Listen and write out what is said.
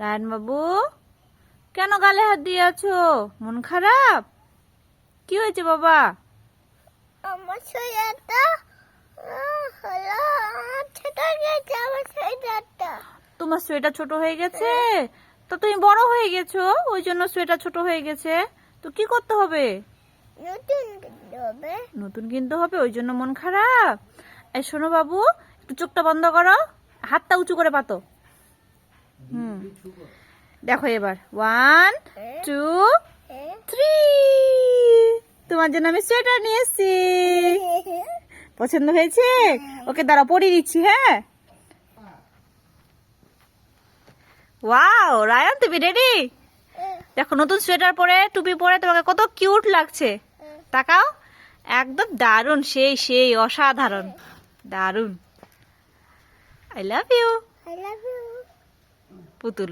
রায়ন বাবু কেন গালে হাত দিয়ে আছো মন খারাপ? কি হয়েছে বাবা? আমার সোয়েটারটা হলো আমার ছোট গেছে আমার সোয়েটারটা তোমার সোয়েটার ছোট হয়ে গেছে? তো তুমি বড় হয়ে গেছো ওই জন্য সোয়েটার ছোট হয়ে গেছে। তো কি করতে হবে? নতুন কিনতে হবে। নতুন কিনতে হবে ওই জন্য মন খারাপ। এই শোনো বাবু একটু চোখটা বন্ধ করো হাতটা উঁচু করে পাতো। হুম। দেখো এবার। ওয়ান টু থ্রি তোমার জন্য আমি সোয়েটার নিয়ে এসেছি পছন্দ হয়েছে? ওকে দাঁড়া পরিয়ে দিচ্ছি হ্যাঁ? ওয়াও রায়ান তুমি রেডি দেখো, নতুন সোয়েটার পরে, টুপি পরে তোমাকে কত কিউট লাগছে। তাকাও। একদম দারুণ, সেই সেই, অসাধারণ। দারুণ। I love you I love you. পুতুল